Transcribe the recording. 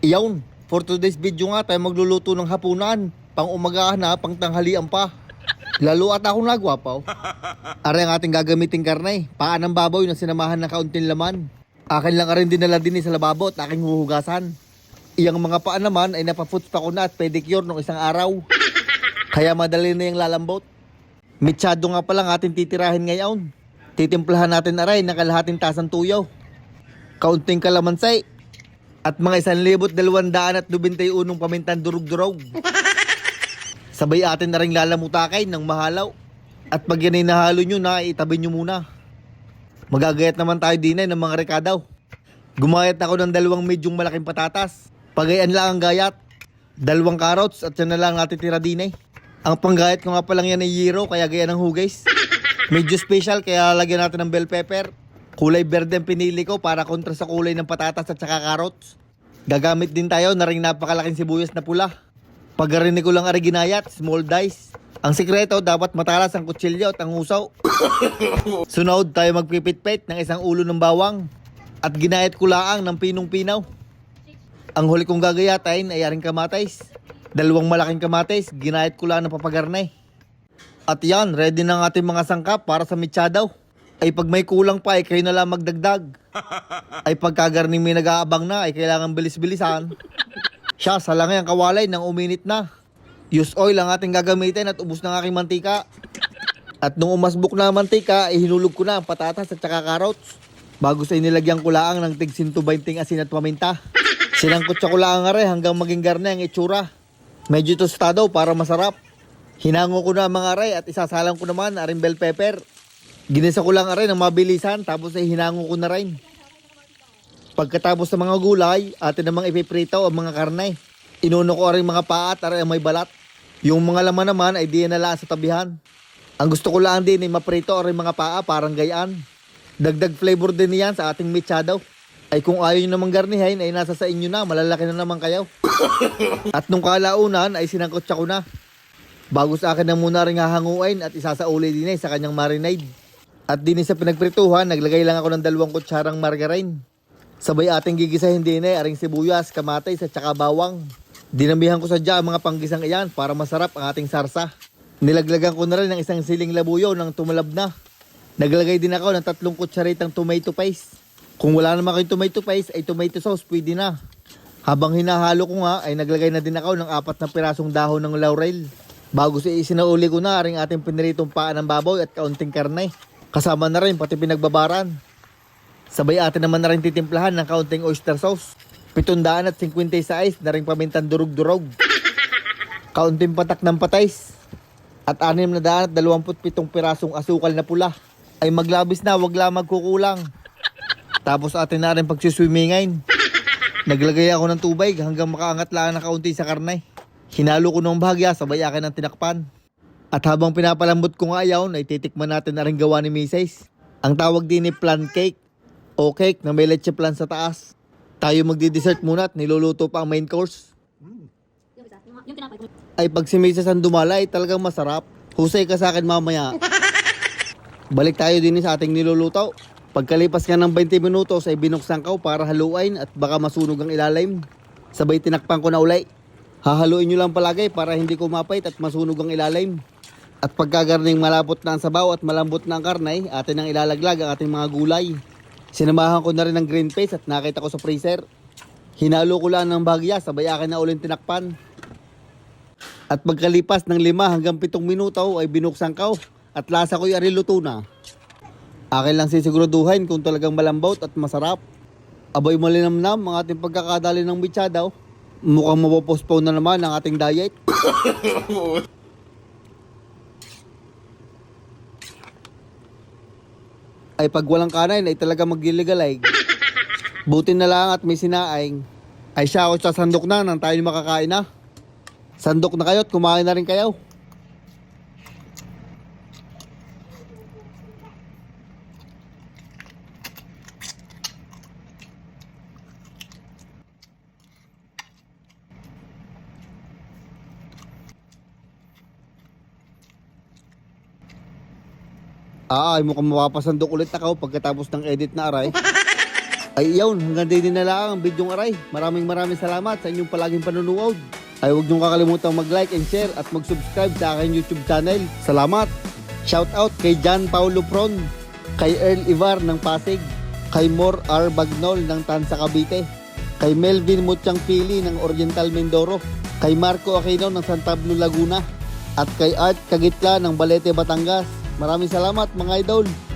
Iyon, for today's video nga tayo magluluto ng hapunan. Pang umagahan na, pang tanghalian pa. Lalo at ako nagwapaw. Aray ang ating gagamiting karne. Paan ng baboy na sinamahan ng kaunting laman. Akin lang rin dinala din sa lababo at aking huhugasan. Iyang mga paan naman ay napafoots pa ko na at pedicure nung isang araw. Kaya madali na yung lalambot. Mitsado nga palang ating titirahin ngayon. Titimplahan natin aray ng kalahating tasang tuyaw. Kaunting kalamansay. At mga isan libot dalawandaan at dubintay unong pamintan durug-durog. Sabay atin na rin lalamutakay ng mahalaw. At pag yan ay nahalo nyo na, itabi nyo muna. Magagayat naman tayo din ay ng mga rekadaw. Gumayat ako ng dalawang medyong malaking patatas. Pagayan lang ang gayat. Dalawang carrots at yan na lang natitira din ay. Ang panggayat ko nga palang yan ay zero kaya gaya ng hugays. Medyo special kaya lagyan natin ng bell pepper. Kulay berde ang pinili ko para kontra sa kulay ng patatas at saka carrots. Gagamit din tayo na ring napakalaking sibuyas na pula. Pagkarinig ko lang ari ginayat, small dice. Ang sikreto, dapat matalas ang kutsilyo at ang usaw. Sunod tayo magpipit-pit ng isang ulo ng bawang. At ginayat ko laang ng pinong-pinaw. Ang huli kong gagayatain ay aring kamatis. Dalawang malaking kamatis, ginayat ko lang ng papagarnay. At yan, ready na ang ating mga sangkap para sa mitsadaw. Ay pag may kulang pa, ay kayo na lang magdagdag. Ay pagkagarning may nag-aabang na, ay kailangan bilis-bilisan. Siya, salangay ang kawalay nang uminit na. Use oil ang ating gagamitin at ubos ng aking mantika. At nung umasbok na ang mantika, ay hinulog ko na ang patatas at saka carrots. Bago sa inilagyan ko laang ng tig 120 asin at paminta. Sinangkot sa kulaang are hanggang maging garne ang itsura. Medyo tostado para masarap. Hinango ko na ang mga aray at isasalang ko naman aring bell pepper. Ginisa ko lang aray ng mabilisan tapos ay hinango ko na rin. Pagkatapos ng mga gulay, atin namang ipiprito ang mga karne. Inuno ko rin mga paa at aray may balat. Yung mga laman naman ay di na lang sa tabihan. Ang gusto ko lang din ay maprito rin mga paa parang gayaan. Dagdag flavor din niyan sa ating mitsadaw. Ay kung ayaw nyo namang garnihin ay nasa sa inyo na, malalaki na naman kayo. At nung kalaunan ay sinangkot siya ko na. Bago sa akin na muna rin hahanguin at isasauli din eh sa kanyang marinade. At din sa pinagprituhan, naglagay lang ako ng dalawang kutsarang margarine. Sabay ating gigisahin din eh, aring sibuyas, kamatis at saka bawang. Dinamihan ko sadya ang mga panggisang iyan para masarap ang ating sarsa. Nilaglagan ko na rin ng isang siling labuyo ng tumalab na. Naglagay din ako ng tatlong kutsaritang tomato paste. Kung wala naman kayong tomato paste, ay tomato sauce pwede na. Habang hinahalo ko nga, ay naglagay na din ako ng apat na pirasong dahon ng laurel. Bago sa isinauli ko na rin ating piniritong paa ng baboy at kaunting karne. Kasama na rin pati pinagbabaran. Sabay atin naman na rin titimplahan ng kaunting oyster sauce. 756 na rin pamintan durug-durog. Kaunting patak ng patais. At 627 pirasong asukal na pula. Ay maglabis na, wag lang magkukulang. Tapos atin na rin pagsiswimmingain. Naglagay ako ng tubig hanggang makaangat lang ng kaunti sa karne. Hinalo ko ng bahagya, sabay akin ng tinakpan. At habang pinapalambot ko nga yawn, ay titikman natin na rin gawa ni Mrs. Ang tawag din ni plan cake o cake na may leche plan sa taas. Tayo magdi-dessert muna at niluluto pa ang main course. Ay pag si Mrs. ang dumala ay talagang masarap. Husay ka sa akin mamaya. Balik tayo din sa ating niluluto. Pagkalipas nga ng 20 minutos ay binuksan ko para haluin at baka masunog ang ilalim. Sabay tinakpan ko na ulay. Hahaluin nyo lang palagi para hindi kumapait at masunog ang ilalim. At pagkagarning malapot na ang sabaw at malambot na ang karne, atin ang ilalaglag ang ating mga gulay. Sinamahan ko na rin ng green paste at nakita ko sa freezer. Hinalo ko lang ng bagya, sabay akin na ulit tinakpan. At pagkalipas ng lima hanggang pitong minuto ay binuksan ko at lasa ko'y ariluto na. Akin lang sisiguraduhin kung talagang malambot at masarap. Abay malinamnam ang ating pagkakadali ng mitsa daw. Mukhang mapopostpone na naman ang ating diet. ay pag walang kanin ay talaga magliligalig. Buti na lang at may sinaing. Ay siya ako sa sandok na nang tayo makakain na. Sandok na kayo at kumain na rin kayo. Ay mukhang mapapasandok ulit ako pagkatapos ng edit na aray. Ay iyon, hanggang din na lang ang bidyong aray. Maraming maraming salamat sa inyong palaging panunood. Ay huwag niyong kakalimutan mag-like and share at mag-subscribe sa aking YouTube channel. Salamat! Shout out kay John Paulo Pron, kay Earl Ivar ng Pasig, kay Mor R. Bagnol ng Tansa Cavite, kay Melvin Mutyang Pili ng Oriental Mindoro, kay Marco Aquino ng San Pablo Laguna, at kay Art Kagitla ng Balete Batangas. Maraming salamat mga idol!